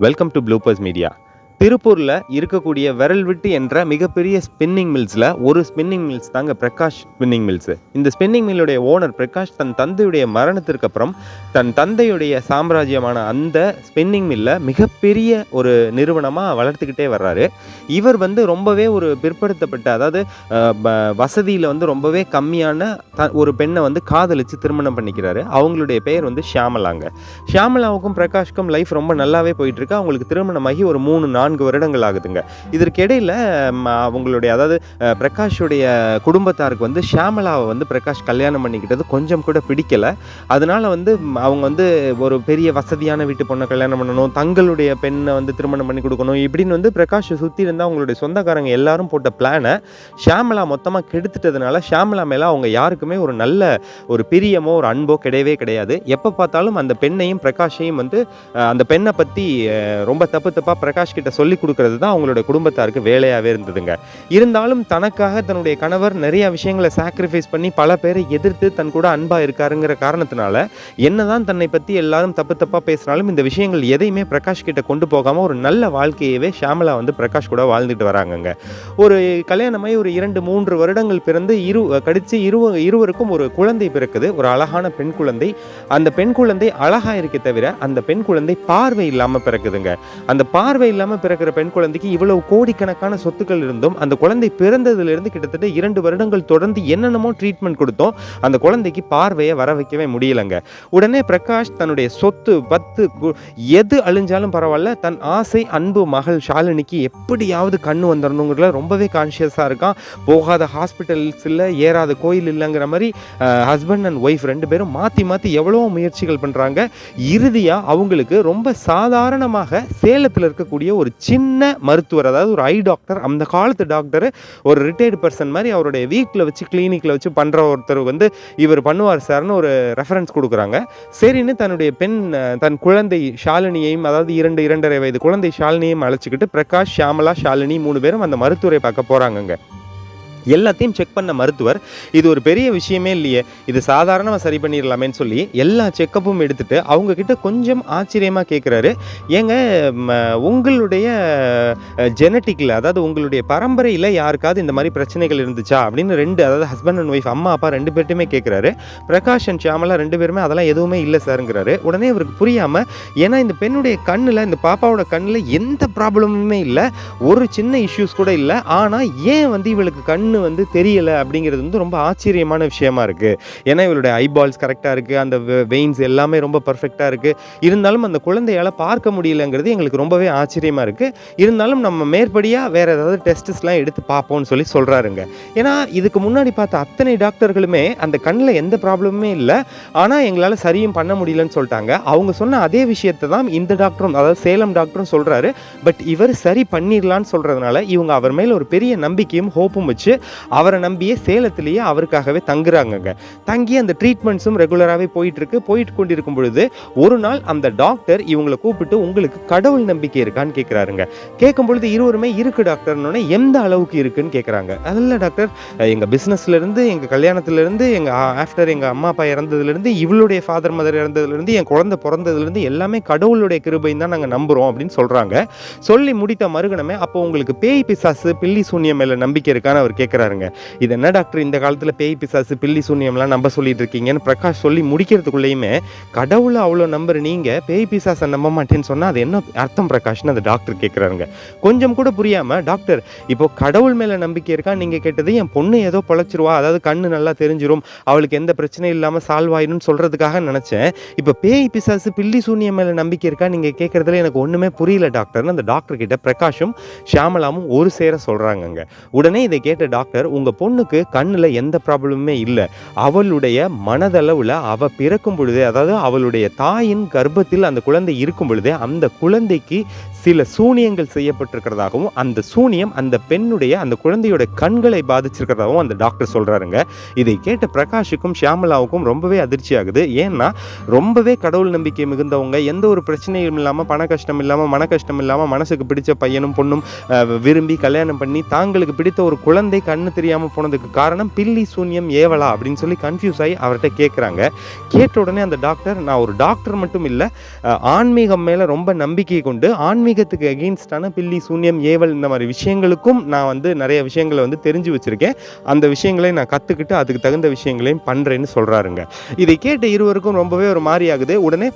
Welcome to bloopers media திருப்பூரில் இருக்கக்கூடிய விரல் விட்டு என்ற மிகப்பெரிய ஸ்பின்னிங் மில்ஸில் ஒரு ஸ்பின்னிங் மில்ஸ் தாங்க பிரகாஷ் ஸ்பின்னிங் மில்ஸு இந்த ஸ்பின்னிங் மில்லுடைய ஓனர் பிரகாஷ் தன் தந்தையுடைய மரணத்திற்கு அப்புறம் தன் தந்தையுடைய சாம்ராஜ்யமான அந்த ஸ்பின்னிங் மில்லை மிகப்பெரிய ஒரு நிறுவனமாக வளர்த்துக்கிட்டே வர்றாரு. இவர் வந்து ரொம்பவே ஒரு பிற்படுத்தப்பட்ட அதாவது வசதியில் வந்து ரொம்பவே கம்மியான த ஒரு பெண்ணை வந்து காதலிச்சு திருமணம் பண்ணிக்கிறாரு. அவங்களுடைய பெயர் வந்து ஷியாமலாங்க. ஷியாமலாவுக்கும் பிரகாஷ்க்கும் லைஃப் ரொம்ப நல்லாவே போயிட்டுருக்கு அவங்களுக்கு திருமணமாகி ஒரு மூணு நாள் நான்கு வருடங்கள் ஆகுதுங்க. இதற்கு இடையில் அவங்களுடைய அதாவது பிரகாஷுடைய குடும்பத்தாருக்கு வந்து ஷியாமலாவை வந்து பிரகாஷ் கல்யாணம் பண்ணிக்கிட்டது கொஞ்சம் கூட பிடிக்கலை. அதனால் வந்து அவங்க வந்து ஒரு பெரிய வசதியான வீட்டு பொண்ணை கல்யாணம் பண்ணணும் தங்களுடைய பெண்ணை வந்து திருமணம் பண்ணி கொடுக்கணும் இப்படின்னு வந்து பிரகாஷ் சுற்றி இருந்தால் அவங்களுடைய சொந்தக்காரங்க எல்லாரும் போட்ட பிளானை ஷியாமலா மொத்தமாக கெடுத்துட்டதுனால ஷியாமலா மேலே அவங்க யாருக்குமே ஒரு நல்ல ஒரு பிரியமோ ஒரு அன்போ கிடையவே கிடையாது. எப்போ பார்த்தாலும் அந்த பெண்ணையும் பிரகாஷையும் வந்து அந்த பெண்ணை பற்றி ரொம்ப தப்பு தப்பாக பிரகாஷ் கிட்ட சொல்லி கொடுக்கறது தான் அவங்களுடைய குடும்பத்தாருக்கு வேலையாகவே இருந்ததுங்க. இருந்தாலும் தனக்காக தன்னுடைய கணவர் நிறைய விஷயங்களை சாக்ரிஃபைஸ் பண்ணி பல பேரை எதிர்த்து தன் கூட அன்பாக இருக்காருங்கிற காரணத்தினால என்னதான் தன்னை பற்றி எல்லாரும் தப்பு தப்பாக பேசினாலும் இந்த விஷயங்கள் எதையுமே பிரகாஷ் கிட்ட கொண்டு போகாமல் ஒரு நல்ல வாழ்க்கையவே ஷாமலா வந்து பிரகாஷ் கூட வாழ்ந்துட்டு வராங்கங்க. ஒரு கல்யாணமாய் ஒரு இரண்டு மூன்று வருடங்கள் பிறந்து இரு கடித்து இரு இருவருக்கும் ஒரு குழந்தை பிறக்குது. ஒரு அழகான பெண் குழந்தை. அந்த பெண் குழந்தை அழகாக இருக்கே தவிர அந்த பெண் குழந்தை பார்வை இல்லாமல் பிறக்குதுங்க. அந்த பார்வை இல்லாமல் பிறக்கிற பெண் குழந்தைக்கு இவ்வளவு கோடிக்கணக்கான சொத்துக்கள் இருந்தும் அந்த குழந்தை பிறந்ததுலேருந்து கிட்டத்தட்ட இரண்டு வருடங்கள் தொடர்ந்து என்னென்னமோ ட்ரீட்மெண்ட் கொடுத்தோம். அந்த குழந்தைக்கு பார்வையை வர வைக்கவே முடியலங்க. உடனே பிரகாஷ் தன்னுடைய சொத்து பத்து கு- எது அழிஞ்சாலும் பரவாயில்ல தன் ஆசை அன்பு மகள் ஷாலினிக்கு எப்படியாவது கண்ணு வந்துடணுங்கிறதுல ரொம்பவே கான்ஷியஸாக இருக்கான். போகாத ஹாஸ்பிட்டல்ஸ் இல்லை ஏறாத கோயில் இல்லைங்கிற மாதிரி ஹஸ்பண்ட் அண்ட் ஒய்ஃப் ரெண்டு பேரும் மாற்றி மாற்றி எவ்வளோ முயற்சிகள் பண்ணுறாங்க இறுதியாக அவங்களுக்கு ரொம்ப சாதாரணமாக சேலத்தில் இருக்கக்கூடிய ஒரு சின்ன மருத்துவர் அதாவது ஒரு ஐ டாக்டர் அந்த காலத்து டாக்டர் ஒரு ரிட்டையர்டு பர்சன் மாதிரி அவருடைய வீக்கில் வச்சு கிளினிக்கில் வச்சு பண்ணுற ஒருத்தர் வந்து இவர் பண்ணுவார் சார்னு ஒரு ரெஃபரன்ஸ் கொடுக்குறாங்க. சரின்னு தன்னுடைய பெண் தன் குழந்தை ஷாலினியையும் அதாவது இரண்டு இரண்டரை வயது குழந்தை ஷாலினியையும் அழைச்சிக்கிட்டு பிரகாஷ் ஷியாமலா ஷாலினி மூணு பேரும் அந்த மருத்துவரை பார்க்க போகிறாங்கங்க எல்லாத்தையும் செக் பண்ண மருத்துவர் இது ஒரு பெரிய விஷயமே இல்லையே இது சாதாரணமாக சரி பண்ணிடலாமேன்னு சொல்லி எல்லா செக்கப்பும் எடுத்துகிட்டு அவங்கக்கிட்ட கொஞ்சம் ஆச்சரியமாக கேட்குறாரு ஏங்க ம, உங்களுடைய ஜெனட்டிக்கில் அதாவது உங்களுடைய பரம்பரையில் யாருக்காவது இந்த மாதிரி பிரச்சனைகள் இருந்துச்சா அப்படின்னு ரெண்டு அதாவது ஹஸ்பண்ட் அண்ட் ஒய்ஃப் அம்மா அப்பா ரெண்டு பேர்ட்டுமே கேட்குறாரு பிரகாஷ் அண்ட் ஷியாமலா ரெண்டு பேருமே அதெல்லாம் எதுவுமே இல்லை சாருங்கிறாரு. உடனே இவருக்கு புரியாமல் ஏன்னா இந்த பெண்ணுடைய கண்ணில் இந்த பாப்பாவோட கண்ணில் எந்த ப்ராப்ளமுமே இல்லை. ஒரு சின்ன இஷ்யூஸ் கூட இல்லை. ஆனால் ஏன் வந்து இவளுக்கு கண் கண்ணு வந்து தெரியல அப்படிங்கிறது வந்து ரொம்ப ஆச்சரியமான விஷயமா இருக்குது ஏன்னா இவளுடைய ஐபால்ஸ் கரெக்டாக இருக்குது அந்த வெயின்ஸ் எல்லாமே ரொம்ப பர்ஃபெக்டாக இருக்குது இருந்தாலும் அந்த குழந்தையால் பார்க்க முடியலங்கிறது எங்களுக்கு ரொம்பவே ஆச்சரியமாக இருக்குது இருந்தாலும் நம்ம மேற்படியாக வேறு ஏதாவது டெஸ்ட்ஸ்லாம் எடுத்து பார்ப்போம்னு சொல்லி சொல்கிறாருங்க ஏன்னா இதுக்கு முன்னாடி பார்த்த அத்தனை டாக்டர்களுமே அந்த கண்ணில் எந்த ப்ராப்ளமுமே இல்லை. ஆனால் எங்களால் சரியும் பண்ண முடியலன்னு சொல்லிட்டாங்க. அவங்க சொன்ன அதே விஷயத்தை தான் இந்த டாக்டரும் அதாவது சேலம் டாக்டரும் சொல்கிறாரு பட் இவர் சரி பண்ணிடலான்னு சொல்கிறதுனால இவங்க அவர் மேலே ஒரு பெரிய நம்பிக்கையும் ஹோப்பும் வச்சு அவரை நம்பியே சேலத்திலேயே அவருக்காகவே தங்குறாங்கங்க. தங்கி அந்த ட்ரீட்மெண்ட்ஸும் ரெகுலராகவே போயிட்டுருக்கு. போயிட்டு கொண்டிருக்கும் பொழுது ஒரு நாள் அந்த டாக்டர் இவங்களை கூப்பிட்டு உங்களுக்கு கடவுள் நம்பிக்கை இருக்கான்னு கேட்குறாருங்க கேட்கும் பொழுது இருவருமே இருக்கு டாக்டர்னு எந்த அளவுக்கு இருக்குன்னு கேட்குறாங்க அதில் டாக்டர் எங்கள் பிஸ்னஸ்லேருந்து எங்கள் கல்யாணத்துலேருந்து எங்கள் ஆஃப்டர் எங்கள் அம்மா அப்பா இறந்ததுலேருந்து இவளுடைய ஃபாதர் மதர் இறந்ததுலேருந்து என் குழந்தை பிறந்ததுலேருந்து எல்லாமே கடவுளுடைய கிருபைன்னு தான் நாங்கள் நம்புறோம் அப்படின்னு சொல்கிறாங்க சொல்லி முடித்த மறுகணமே அப்போ உங்களுக்கு பேய் பிசாசு பில்லி சூன்யம் மேலே நம்பிக்கை இருக்கான்னு அவர் கேட்குறாருங்க இது என்ன டாக்டர் இந்த காலத்தில் பேய் பிசாசு பில்லி சூன்யம்லாம் நம்ப சொல்லிட்டு இருக்கீங்கன்னு பிரகாஷ் சொல்லி முடிக்கிறதுக்குள்ளேயுமே கடவுளை அவ்வளோ நம்பர் நீங்கள் பேய் பிசாசை நம்ப மாட்டேன்னு சொன்னால் அது என்ன அர்த்தம் பிரகாஷ்னு அந்த டாக்டர் கேட்குறாருங்க கொஞ்சம் கூட புரியாமல் டாக்டர் இப்போ கடவுள் மேலே நம்பிக்கை இருக்கா? நீங்கள் கேட்டது என் பொண்ணு ஏதோ பொழைச்சிருவா அதாவது கண்ணு நல்லா தெரிஞ்சிரும் அவளுக்கு எந்த பிரச்சனையும் இல்லாமல் சால்வ் ஆயிடும்னு சொல்கிறதுக்காக நினச்சேன். இப்போ பேய் பிசாசு பில்லி சூன்யம் மேலே நம்பிக்கை இருக்கா? நீங்கள் கேட்குறதுல எனக்கு ஒன்றுமே புரியல டாக்டர்னு அந்த டாக்டர் கிட்ட பிரகாஷும் ஷியாமலாவும் ஒரு சேர சொல்கிறாங்கங்க உடனே இதை கேட்ட டாக்டர் உங்கள் பொண்ணுக்கு கண்ணில் எந்த ப்ராப்ளமுமே இல்லை. அவளுடைய மனதளவில் அவ பிறக்கும் பொழுதே அதாவது அவளுடைய தாயின் கர்ப்பத்தில் அந்த குழந்தை இருக்கும் பொழுதே அந்த குழந்தைக்கு சில சூனியங்கள் செய்யப்பட்டிருக்கிறதாகவும் அந்த சூனியம் அந்த பெண்ணுடைய அந்த குழந்தையோட கண்களை பாதிச்சிருக்கிறதாகவும் அந்த டாக்டர் சொல்கிறாருங்க இதை கேட்ட பிரகாஷுக்கும் ஷியாமலாவுக்கும் ரொம்பவே அதிர்ச்சி ஆகுது ஏன்னா ரொம்பவே கடவுள் நம்பிக்கை மிகுந்தவங்க எந்த ஒரு பிரச்சனையும் இல்லாமல் பண கஷ்டம் இல்லாமல் மன கஷ்டம் இல்லாமல் மனசுக்கு பிடிச்ச பையனும் பொண்ணும் விரும்பி கல்யாணம் பண்ணி தாங்களுக்கு பிடித்த ஒரு குழந்தை கண்ணு தெரியாமல் போனதுக்கு காரணம் பில்லி சூன்யம் ஏவலா அப்படின்னு சொல்லி கன்ஃபியூஸ் ஆகி அவர்கிட்ட கேட்குறாங்க கேட்ட உடனே அந்த டாக்டர் நான் ஒரு டாக்டர் மட்டும் இல்லை ஆன்மீகம் மேலே ரொம்ப நம்பிக்கை கொண்டு ஆன்மீகத்துக்கு எகெயின்ஸ்டான பில்லி சூன்யம் ஏவல் இந்த மாதிரி விஷயங்களுக்கும் நான் வந்து நிறைய விஷயங்களை வந்து தெரிஞ்சு வச்சுருக்கேன். அந்த விஷயங்களை நான் கற்றுக்கிட்டு அதுக்கு தகுந்த விஷயங்களையும் பண்ணுறேன்னு சொல்கிறாருங்க இதை கேட்ட இருவருக்கும் ரொம்பவே ஒரு மாதிரி ஆகுது. உடனே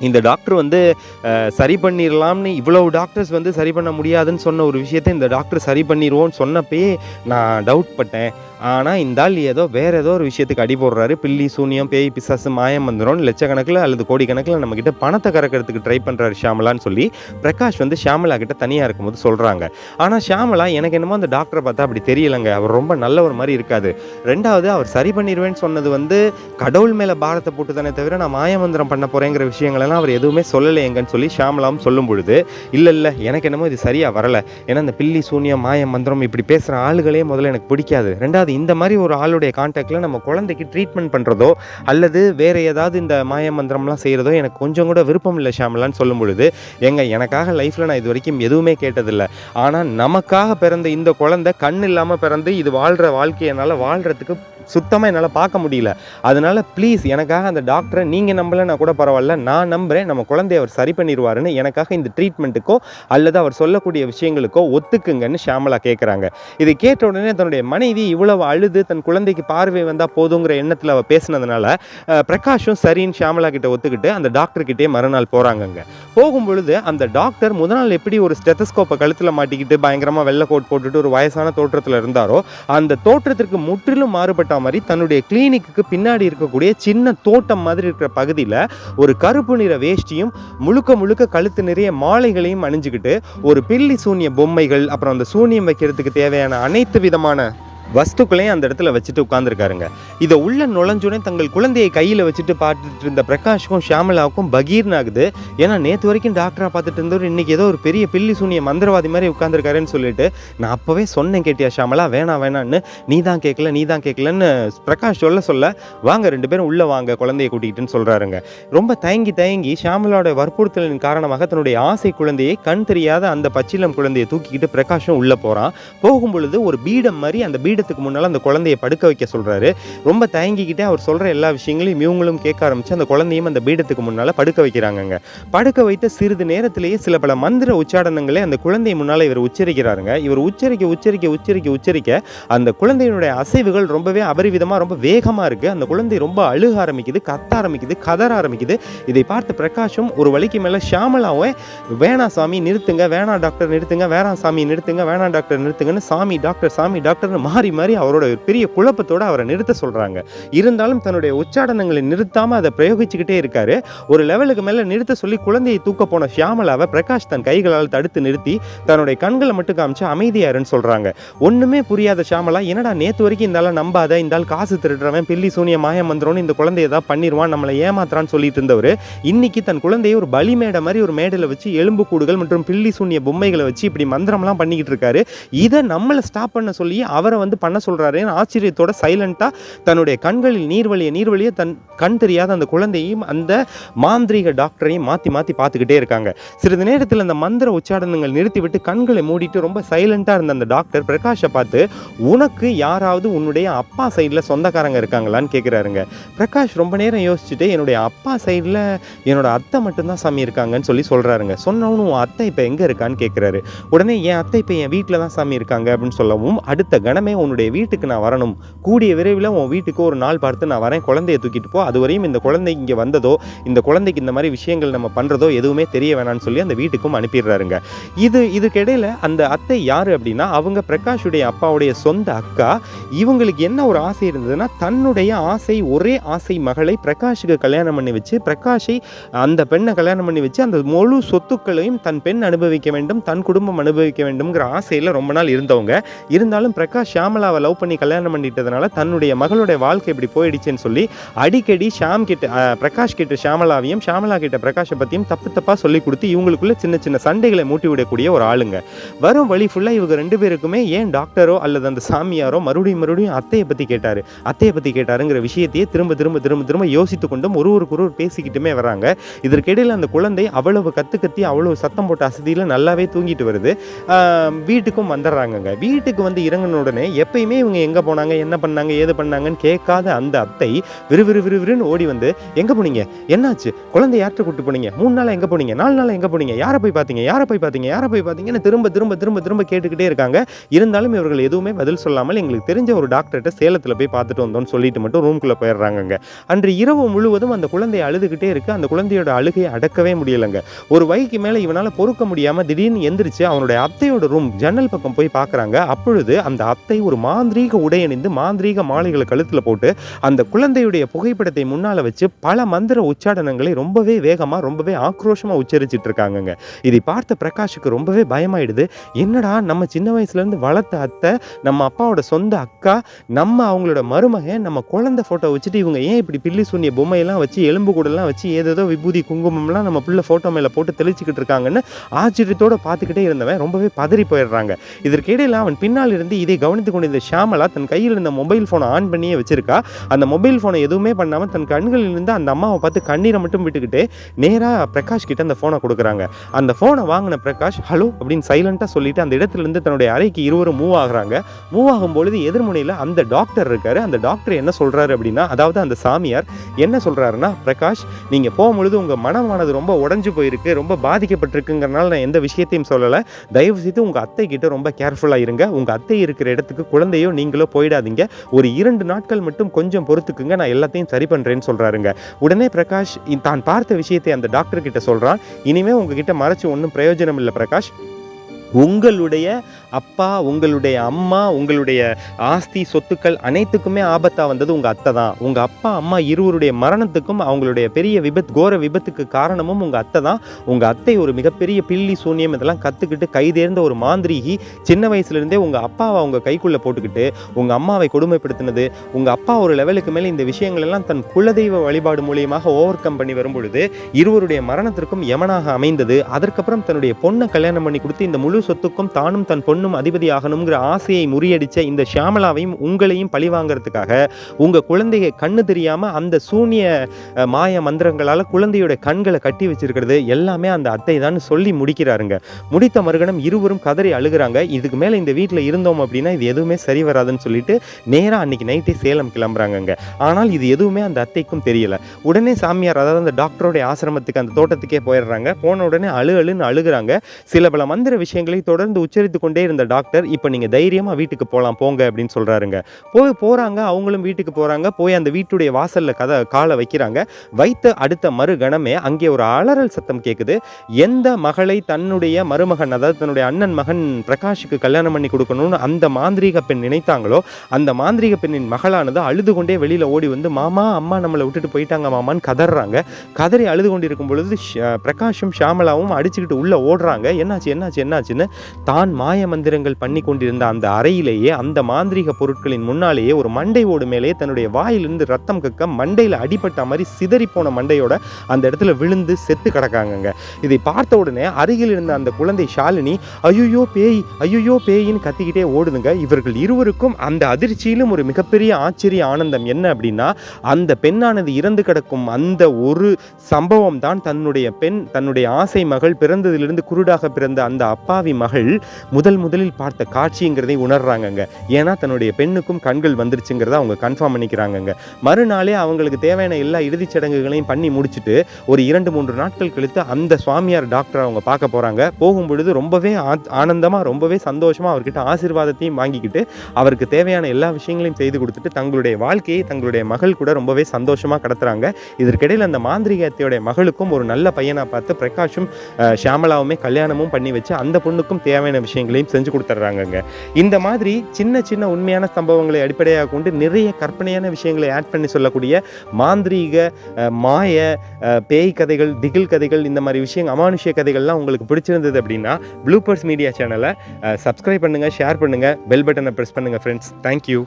இந்த டாக்டர் வந்து அஹ், சரி பண்ணிடலாம்னு இவ்வளவு டாக்டர்ஸ் வந்து சரி பண்ண முடியாதுன்னு சொன்ன ஒரு விஷயத்தை இந்த டாக்டர் சரி பண்ணிடுவோன்னு சொன்னப்பயே நான் டவுட் பட்டேன். ஆனால் இந்த ஆள் ஏதோ வேற ஏதோ ஒரு விஷயத்துக்கு அடி போடுறாரு. பில்லி சூனியம் பேய் பிசாசு மாயம் வந்துடும் லட்சக்கணக்கில் அல்லது கோடிக்கணக்கில் நம்மக்கிட்ட பணத்தை கறக்கிறதுக்கு ட்ரை பண்ணுறாரு ஷியாமலான்னு சொல்லி பிரகாஷ் வந்து ஷியாமலா கிட்ட தனியாக இருக்கும்போது சொல்கிறாங்க ஆனால் ஷியாமலா எனக்கு என்னமோ அந்த டாக்டரை பார்த்தா அப்படி தெரியலைங்க. அவர் ரொம்ப நல்ல ஒரு மாதிரி இருக்காது ரெண்டாவது அவர் சரி பண்ணிடுவேன்னு சொன்னது வந்து கடவுள் மேலே பாரத்தை போட்டு தானே தவிர நான் மாயமந்திரம் பண்ண போகிறேங்கிற விஷயங்களெல்லாம் அவர் எதுவுமே சொல்லலையேங்கன்னு சொல்லி ஷியாமலாம் சொல்லும் பொழுது இல்லை இல்லை எனக்கு என்னமோ இது சரியாக வரலை. ஏன்னா இந்த பில்லி சூனியம் மாயம் மந்திரம் இப்படி பேசுகிற ஆளுகளே முதல்ல எனக்கு பிடிக்காது. ரெண்டாவது இந்த மாதிரி ஒரு ஆளுடைய காண்டாக்டில் நம்ம குழந்தைக்கு ட்ரீட்மெண்ட் பண்ணுறதோ அல்லது வேறு ஏதாவது இந்த மாய மந்திரம்லாம் செய்கிறதோ எனக்கு கொஞ்சம் கூட விருப்பம் இல்லை ஷாமலான்னு சொல்லும் பொழுது எங்க எனக்காக லைஃப்பில் நான் இது வரைக்கும் எதுவுமே கேட்டதில்லை. ஆனால் நமக்காக பிறந்த இந்த குழந்தை கண் இல்லாமல் பிறந்து இது வாழ்கிற வாழ்க்கையை என்னால் வாழ்கிறதுக்கு சுத்தமாக என்னால் பார்க்க முடியல. அதனால் ப்ளீஸ் எனக்காக அந்த டாக்டரை நீங்கள் நம்பலைன்னா கூட பரவாயில்ல நான் நம்புகிறேன் நம்ம குழந்தைய அவர் சரி பண்ணிடுவாருன்னு எனக்காக இந்த ட்ரீட்மெண்ட்டுக்கோ அல்லது அவர் சொல்லக்கூடிய விஷயங்களுக்கோ ஒத்துக்குங்கன்னு ஷாமலா கேட்குறாங்க இதை கேட்ட உடனே தன்னுடைய மனைவி இவ்வளவு அழுது தன் குழந்தைக்கு பார்வை வந்தால் போதுங்கிற எண்ணத்தில் அவள் பேசினதுனால பிரகாஷும் சரின்னு ஷாமலா கிட்ட ஒத்துக்கிட்டு அந்த டாக்டர்கிட்டே மறுநாள் போகிறாங்கங்க போகும்பொழுது அந்த டாக்டர் முதல் நாள் எப்படி ஒரு ஸ்டெத்தஸ்கோப்பை கழுத்தில் மாட்டிக்கிட்டு பயங்கரமாக வெள்ளை கோட் போட்டுட்டு ஒரு வயசான தோற்றத்தில் இருந்தாரோ அந்த தோற்றத்திற்கு முற்றிலும் மாறுபட்ட மாதிரி தன்னுடைய கிளினிக்கு பின்னாடி இருக்கக்கூடிய சின்ன தோட்டம் மாதிரி இருக்கிற பகுதியில் ஒரு கருப்பு நிற வேஷ்டியும் முழுக்க முழுக்க கழுத்து நிறைய மாலைகளையும் அணிஞ்சுக்கிட்டு ஒரு பில்லி சூன்ய பொம்மைகள் அப்புறம் அந்த சூன்யம் வைக்கிறதுக்கு தேவையான அனைத்து விதமான வஸ்துக்களையும் அந்த இடத்துல வச்சுட்டு உட்காந்துருக்காருங்க இதை உள்ள நுழைஞ்சுடனே தங்கள் குழந்தையை கையில் வச்சுட்டு பார்த்துட்டு இருந்த பிரகாஷுக்கும் ஷியாமலாவுக்கும் பகீர்னு ஆகுது ஏன்னா நேற்று வரைக்கும் டாக்டராக பார்த்துட்டு இருந்தவர் இன்னைக்கு ஏதோ ஒரு பெரிய பில்லி சூனிய மந்திரவாதி மாதிரி உட்காந்துருக்காருன்னு சொல்லிட்டு நான் அப்போவே சொன்னேன் கேட்டியா ஷியாமலா வேணாம் வேணான்னு. நீ தான் கேட்கல நீ தான் கேட்கலன்னு பிரகாஷ் சொல்ல சொல்ல வாங்க ரெண்டு பேரும் உள்ளே வாங்க குழந்தையை கூட்டிகிட்டுன்னு சொல்கிறாருங்க ரொம்ப தயங்கி தயங்கி ஷியாமலாவோட வற்புறுத்தலின் காரணமாக தன்னுடைய ஆசை குழந்தையை கண் தெரியாத அந்த பச்சிலம் குழந்தையை தூக்கிக்கிட்டு பிரகாஷும் உள்ளே போகிறான் போகும்பொழுது ஒரு பீடம் மாதிரி அந்த கிரீடத்துக்கு முன்னால் அந்த குழந்தையை படுக்க வைக்க சொல்கிறாரு ரொம்ப தயங்கிக்கிட்டே அவர் சொல்கிற எல்லா விஷயங்களையும் இவங்களும் கேட்க ஆரம்பிச்சு அந்த குழந்தையும் அந்த பீடத்துக்கு முன்னால் படுக்க வைக்கிறாங்கங்க. படுக்க வைத்த சிறிது நேரத்திலேயே சில பல மந்திர உச்சாடனங்களை அந்த குழந்தை முன்னால் இவர் உச்சரிக்கிறாருங்க. இவர் உச்சரிக்க உச்சரிக்க உச்சரிக்க உச்சரிக்க அந்த குழந்தையினுடைய அசைவுகள் ரொம்பவே அபரிவிதமாக ரொம்ப வேகமாக இருக்குது அந்த குழந்தை ரொம்ப அழுக ஆரம்பிக்குது கத்த ஆரம்பிக்குது கதற ஆரம்பிக்குது. இதை பார்த்து பிரகாஷும் ஒரு வழிக்கு மேலே ஷியாமலாவே வேணா சாமி நிறுத்துங்க. வேணாம் டாக்டர் நிறுத்துங்க. வேணாம் சாமி நிறுத்துங்க. வேணாம் டாக்டர் நிறுத்துங்கன்னு சாமி டாக்டர் சாமி டாக்டர்னு மாறி மாறி மாறி அவரோட பெரிய குழப்பத்தோடு அவரை நிறுத்த சொல்கிறாங்க இருந்தாலும் தன்னுடைய உச்சாடனங்களை நிறுத்தாமல் அதை பிரயோகிச்சுக்கிட்டே இருக்காரு. ஒரு லெவலுக்கு மேலே நிறுத்த சொல்லி குழந்தையை தூக்க போன ஷியாமலாவை பிரகாஷ் தன் கைகளால் தடுத்து நிறுத்தி தன்னுடைய கண்களை மட்டும் காமிச்சு அமைதியாருன்னு சொல்கிறாங்க ஒன்றுமே புரியாத ஷியாமலா என்னடா நேற்று வரைக்கும் இந்த ஆளை நம்பாத? இந்த ஆள் காசு திருடுறவன் பில்லி சூனிய மாயம் மந்திரம்னு இந்த குழந்தைய ஏதாவது பண்ணிடுவான் நம்மளை ஏமாத்துறான்னு சொல்லிட்டு இருந்தவர். இன்னைக்கு தன் குழந்தையை ஒரு பலி மேடை மாதிரி ஒரு மேடையில் வச்சு எலும்பு கூடுகள் மற்றும் பில்லி சூனிய பொம்மைகளை வச்சு இப்படி மந்திரம்லாம் பண்ணிக்கிட்டு இருக்காரு. இதை நம்மளை ஸ்டாப் பண்ண சொல்லி அவரை வந்து பண்ண சொல்கிறாருன்னு ஆச்சரியத்தோட சைலண்ட்டாக தன்னுடைய கண்களில் நீர்வழிய நீர்வழியை தன் கண் தெரியாத அந்த குழந்தையும் அந்த மாந்திரீக டாக்டரையும் மாற்றி மாற்றி பார்த்துக்கிட்டே இருக்காங்க. சிறிது நேரத்தில் அந்த மந்திர உச்சாடனங்கள் நிறுத்திவிட்டு கண்களை மூடிட்டு ரொம்ப சைலண்ட்டாக இருந்த அந்த டாக்டர் பிரகாஷை பார்த்து உனக்கு யாராவது உன்னுடைய அப்பா சைடில் சொந்தக்காரங்க இருக்காங்களான்னு கேட்குறாருங்க பிரகாஷ் ரொம்ப நேரம் யோசிச்சுட்டு என்னுடைய அப்பா சைடில் என்னோட அத்தை மட்டும்தான் சாமி இருக்காங்கன்னு சொல்லி சொல்கிறாருங்க சொன்னவனும் உன் அத்தை இப்போ எங்கே இருக்கான்னு கேட்குறாரு உடனே என் அத்தை இப்போ என் வீட்டில் தான் சாமி இருக்காங்க? அப்படின்னு சொல்லவும் அடுத்த கணமே உன்னுடைய வீட்டுக்கு நான் வரணும். கூடிய விரைவில் உன் வீட்டுக்கு ஒரு நாள் பார்த்து நான் வரேன். குழந்தைய தூக்கிட்டு போ. அது வரையும் இந்த குழந்தை இங்கே வந்ததோ இந்த குழந்தைக்கு இந்த மாதிரி விஷயங்கள் நம்ம பண்ணுறதோ எதுவுமே தெரிய வேணாம்னு சொல்லி அந்த வீட்டுக்கும் அனுப்பிடுறாருங்க. இது இதுக்கிடையில் அந்த அத்தை யார் அப்படின்னா அவங்க பிரகாஷுடைய அப்பாவுடைய சொந்த அக்கா. இவங்களுக்கு என்ன ஒரு ஆசை இருந்ததுன்னா தன்னுடைய ஆசை ஒரே ஆசை மகளை பிரகாஷுக்கு கல்யாணம் பண்ணி வச்சு பிரகாஷை அந்த பெண்ணை கல்யாணம் பண்ணி வச்சு அந்த முழு சொத்துக்களையும் தன் பெண் அனுபவிக்க வேண்டும் தன் குடும்பம் அனுபவிக்க வேண்டும்ங்கிற ஆசையில் ரொம்ப நாள் இருந்தவங்க. இருந்தாலும் பிரகாஷ் ஷியாமலாவை லவ் பண்ணி கல்யாணம் பண்ணிட்டதுனால தன்னுடைய மகளுடைய வாழ்க்கை இப்படி போயிடுச்சுன்னு சொல்லி அடிக்கடி ஷாம் கிட்ட பிரகாஷ் கிட்ட ஷியாமலாவையும் ஷியாமலா கிட்ட பிரகாஷை பற்றியும் தப்பு தப்பாக சொல்லி கொடுத்து இவங்களுக்குள்ள சின்ன சின்ன சண்டைகளை மூட்டி விடக்கூடிய ஒரு ஆளுங்க. வரும் வழி ஃபுல்லாக இவங்க ரெண்டு பேருக்குமே ஏன் டாக்டரோ அல்லது அந்த சாமியாரோ மறுபடியும் மறுபடியும் அத்தையை பற்றி கேட்டார். அத்தையை பற்றி கேட்டாருங்கிற விஷயத்தையே திரும்ப திரும்ப திரும்ப திரும்ப யோசித்து கொண்டும் ஒரு ஒருக்கு ஒருவர் பேசிக்கிட்டுமே வராங்க. இதற்கிடையில் அந்த குழந்தை அவ்வளவு கற்று கத்தி அவ்வளவு சத்தம் போட்ட அசதியில் நல்லாவே தூங்கிட்டு வருது. வீட்டுக்கும் வந்துடுறாங்கங்க. வீட்டுக்கு வந்து இறங்கின உடனே எப்பயுமே இவங்க எங்கே போனாங்க என்ன பண்ணாங்க ஏது பண்ணாங்கன்னு கேட்காத அந்த அத்தை விறுவிறு விறுவிறுன்னு ஓடி வந்து எங்கே போனீங்க? என்னாச்சு? குழந்தை யார்கிட்ட கூட்டு போனீங்க? மூணு நாள் எங்கே போனீங்க? நாலு நாள் எங்கே போனீங்க? யாரை போய் பார்த்தீங்க? யாரை போய் பார்த்தீங்க? யாரை போய் பார்த்தீங்கன்னு திரும்ப திரும்ப திரும்ப திரும்ப கேட்டுக்கிட்டே இருக்காங்க. இருந்தாலும் இவர்கள் எதுவுமே பதில் சொல்லாமல் எங்களுக்கு தெரிஞ்ச ஒரு டாக்டர்கிட்ட சேலத்தில் போய் பார்த்துட்டு வந்தோம்னு சொல்லிட்டு மட்டும் ரூம்குள்ளே போயிடுறாங்க அன்று இரவு முழுவதும் அந்த குழந்தை அழுதுகிட்டே இருக்கு. அந்த குழந்தையோட அழுகையை அடக்கவே முடியலைங்க. ஒரு வயக்கு மேலே இவனால் பொறுக்க முடியாமல் திடீர்னு எந்திரிச்சு அவனுடைய அத்தையோட ரூம் ஜன்னல் பக்கம் போய் பார்க்குறாங்க. அப்பொழுது அந்த அத்தை ஒரு மாந்திரீக உடை அணிந்து மாந்திரீக மாலைகளை கழுத்தில் போட்டு அந்த குழந்தையுடைய புகைப்படத்தை முன்னால் வச்சு பல மந்திர உச்சாடனங்களை ரொம்பவே வேகமாக ரொம்பவே ஆக்ரோஷமாக உச்சரிச்சிட்டு இருக்காங்கங்க இதை பார்த்த பிரகாஷுக்கு ரொம்பவே பயமாயிடுது. என்னடா நம்ம சின்ன வயசுலேருந்து வளர்த்த அத்தை நம்ம அப்பாவோட சொந்த அக்கா நம்ம அவங்களோட மருமகன் நம்ம குழந்தை ஃபோட்டோ வச்சுட்டு இவங்க ஏன் இப்படி பில்லி சூன்ய பொம்மையெல்லாம் வச்சு எலும்பு கூடலாம் வச்சு ஏதேதோ விபூதி குங்குமம்லாம் நம்ம பிள்ளை ஃபோட்டோ மேலே போட்டு தெளிச்சுக்கிட்டு இருக்காங்கன்னு ஆச்சரியத்தோட பார்த்துக்கிட்டே இருந்தவன் ரொம்பவே பதறி போயிடுறாங்க. இதற்கு அவன் பின்னால் இருந்து இதை கவனித்து கொண்டிருந்த ஷியாமலா தன் கையில் இருந்த மொபைல் ஃபோனை ஆன் பண்ணியே வச்சிருக்கா. அந்த மொபைல் ஃபோனை எதுவுமே பண்ணாமல் தன் கண்களில் இருந்து அந்த அம்மாவை பார்த்து கண்ணீரை மட்டும் விட்டுக்கிட்டு நேராக பிரகாஷ் கிட்ட அந்த ஃபோனை கொடுக்குறாங்க. அந்த ஃபோனை வாங்கின பிரகாஷ் ஹலோ அப்படின்னு சைலண்ட்டாக சொல்லிட்டு அந்த இடத்துலேருந்து தன்னுடைய அறைக்கு இருவரும் மூவ் ஆகுறாங்க. மூவ் ஆகும் பொழுது எதிர்முனையில் அந்த டாக்டர் இருக்காரு. அந்த டாக்டர் என்ன சொல்கிறாரு அப்படின்னா அதாவது அந்த சாமியார் என்ன சொல்கிறாருன்னா பிரகாஷ் நீங்கள் போகும்பொழுது உங்கள் மனமானது ரொம்ப உடஞ்சு போயிருக்கு ரொம்ப பாதிக்கப்பட்டிருக்குங்கிறனால நான் எந்த விஷயத்தையும் சொல்லலை. தயவு செய்து உங்கள் அத்தை கிட்ட ரொம்ப கேர்ஃபுல்லாக இருங்க. உங்கள் அத்தை இருக்கிற இடத்துக்கு குழந்தையோ நீங்களோ போயிடாதீங்க. ஒரு இரண்டு நாட்கள் மட்டும் கொஞ்சம் பொறுத்துக்குங்க. நான் எல்லாத்தையும் சரி பண்றேன்னு சொல்றாருங்க. உடனே பிரகாஷ் தான் பார்த்த விஷயத்தை அந்த டாக்டர் கிட்ட சொல்றான். இனிமே உங்ககிட்ட மறைச்சு ஒன்றும் பிரயோஜனம் இல்லை பிரகாஷ். உங்களுடைய அப்பா உங்களுடைய அம்மா உங்களுடைய ஆஸ்தி சொத்துக்கள் அனைத்துக்குமே ஆபத்தாக வந்தது உங்கள் அத்தை தான். உங்கள் அப்பா அம்மா இருவருடைய மரணத்துக்கும் அவங்களுடைய பெரிய விபத்து கோர விபத்துக்கு காரணமும் உங்கள் அத்தை தான். உங்கள் அத்தை ஒரு மிகப்பெரிய பில்லி சூன்யம் இதெல்லாம் கற்றுக்கிட்டு கைதேர்ந்த ஒரு மாந்திரிகி சின்ன வயசுலேருந்தே உங்கள் அப்பாவை அவங்க கைக்குள்ளே போட்டுக்கிட்டு உங்கள் அம்மாவை கொடுமைப்படுத்தினது. உங்கள் அப்பா ஒரு லெவலுக்கு மேலே இந்த விஷயங்கள் எல்லாம் தன் குலதெய்வ வழிபாடு மூலியமாக ஓவர் கம் பண்ணி வரும்பொழுது இருவருடைய மரணத்திற்கும் யமனாக அமைந்தது. அதற்கப்புறம் தன்னுடைய பொண்ணை கல்யாணம் பண்ணி கொடுத்து இந்த முழு சொத்துக்கும் தானும் தன் பொண்ணும் அதிபதி ஆகணுங்கிற ஆசையை முறியடித்த இந்த ஷியாமலாவையும் உங்களையும் பழி வாங்குறதுக்காக உங்கள் குழந்தைய கண்ணு தெரியாமல் அந்த சூனிய மாய மந்திரங்களால் குழந்தையோட கண்களை கட்டி வச்சிருக்கிறது எல்லாமே அந்த அத்தை தான் சொல்லி முடிக்கிறாருங்க. முடித்த மறுகணம் இருவரும் கதறி அழுகுறாங்க. இதுக்கு மேலே இந்த வீட்டில் இருந்தோம் அப்படின்னா இது எதுவுமே சரி வராதுன்னு சொல்லிட்டு நேராக அன்னைக்கு நைட்டே சேலம் கிளம்புறாங்கங்க. ஆனால் இது எதுவுமே அந்த அத்தைக்கும் தெரியல. உடனே சாமியார் அதாவது அந்த டாக்டருடைய ஆசிரமத்துக்கு அந்த தோட்டத்துக்கே போயிடுறாங்க. போன உடனே அழு அழுன்னு அழுகிறாங்க. சில பல மந்திர விஷயங்களை தொடர்ந்து உச்சரித்து கொண்டே இருந்த டாக்டர் இப்போ நீங்கள் தைரியமாக வீட்டுக்கு போகலாம் போங்க அப்படின்னு சொல்கிறாருங்க போய் போகிறாங்க அவங்களும் வீட்டுக்கு போகிறாங்க போய் அந்த வீட்டுடைய வாசலில் கதை காலை வைக்கிறாங்க. வைத்த அடுத்த மறுகணமே அங்கே ஒரு அலறல் சத்தம் கேட்குது எந்த மகளை தன்னுடைய மருமகன் அதாவது தன்னுடைய அண்ணன் மகன் பிரகாஷுக்கு கல்யாணம் பண்ணி கொடுக்கணும்னு அந்த மாந்திரீக பெண் நினைத்தாங்களோ அந்த மாந்திரீக பெண்ணின் மகளானது அழுது கொண்டே வெளியில் ஓடி வந்து மாமா அம்மா நம்மளை விட்டுட்டு போயிட்டாங்க மாமான்னு கதறாங்க. கதறி அழுது கொண்டிருக்கும் பொழுது பிரகாஷும் ஷியாமலாவும் அடிச்சுக்கிட்டு உள்ளே ஓடுறாங்க. என்னாச்சு என்னாச்சு என்னாச்சுன்னு? தான் மாய மந்திரங்கள் பண்ணி கொண்டிருந்த அந்த அறையிலேயே அந்த மாந்திரிக பொருட்களின் முன்னாலேயே ஒரு மண்டை ஓடு மேலேயே தன்னுடைய வாயிலிருந்து ரத்தம் கக்க மண்டையில் அடிபட்ட மாதிரி சிதறி போன மண்டையோட அந்த இடத்துல விழுந்து செத்து கிடக்காங்கங்க. இதை பார்த்த உடனே அருகில் இருந்த அந்த குழந்தை ஷாலினி ஐயோ பேய் ஐயோ பேயின்னு கத்திக்கிட்டே ஓடுதுங்க. இவர்கள் இருவருக்கும் அந்த அதிர்ச்சியிலும் ஒரு மிகப்பெரிய ஆச்சரிய ஆனந்தம் என்ன அப்படின்னா அந்த பெண்ணானது இறந்து கிடக்கும் அந்த ஒரு சம்பவம் தான் தன்னுடைய பெண் தன்னுடைய ஆசை மகள் பிறந்ததிலிருந்து குருடாக பிறந்த அந்த அப்பாவி மகள் முதல் முதலில் பார்த்த காட்சிங்கிறதை உணர்றாங்கங்க. ஏன்னா தன்னுடைய பெண்ணுக்கும் கண்கள் வந்துருச்சுங்கிறத அவங்க கன்ஃபார்ம் பண்ணிக்கிறாங்கங்க. மறுநாளே அவங்களுக்கு தேவையான எல்லா இறுதிச் சடங்குகளையும் பண்ணி முடிச்சுட்டு ஒரு இரண்டு மூன்று நாட்கள் கழித்து அந்த சுவாமியார் டாக்டர் அவங்க பார்க்க போகிறாங்க போகும் பொழுது ரொம்பவே ஆனந்தமாக ரொம்பவே சந்தோஷமாக அவர்கிட்ட ஆசீர்வாதத்தையும் வாங்கிக்கிட்டு அவருக்கு தேவையான எல்லா விஷயங்களையும் செய்து கொடுத்துட்டு தங்களுடைய வாழ்க்கையை தங்களுடைய மகள் கூட ரொம்பவே சந்தோஷமாக கடத்துறாங்க. இதற்கிடையில் அந்த மாந்திரிகத்தையுடைய மகளுக்கும் ஒரு நல்ல பையனாக பார்த்து பிரகாஷும் ஷியாமலாவுமே கல்யாணமும் பண்ணி வச்சு அந்த பொண்ணுக்கும் தேவையான விஷயங்களையும் செஞ்சு கொடுத்துட்றாங்கங்க. இந்த மாதிரி சின்ன சின்ன உண்மையான சம்பவங்களை அடிப்படையாக கொண்டு நிறைய கற்பனையான விஷயங்களை ஆட் பண்ணி சொல்லக்கூடிய மாந்திரீக மாய பேய் கதைகள் திகில் கதைகள் இந்த மாதிரி விஷயங்கள் அமானுஷ்ய கதைகள்லாம் உங்களுக்கு பிடிச்சிருந்தது அப்படின்னா ப்ளூபர்ஸ் மீடியா சேனலை சப்ஸ்கிரைப் பண்ணுங்கள் ஷேர் பண்ணுங்கள் பெல் பட்டனை ப்ரெஸ் பண்ணுங்கள் ஃப்ரெண்ட்ஸ் தேங்க்யூ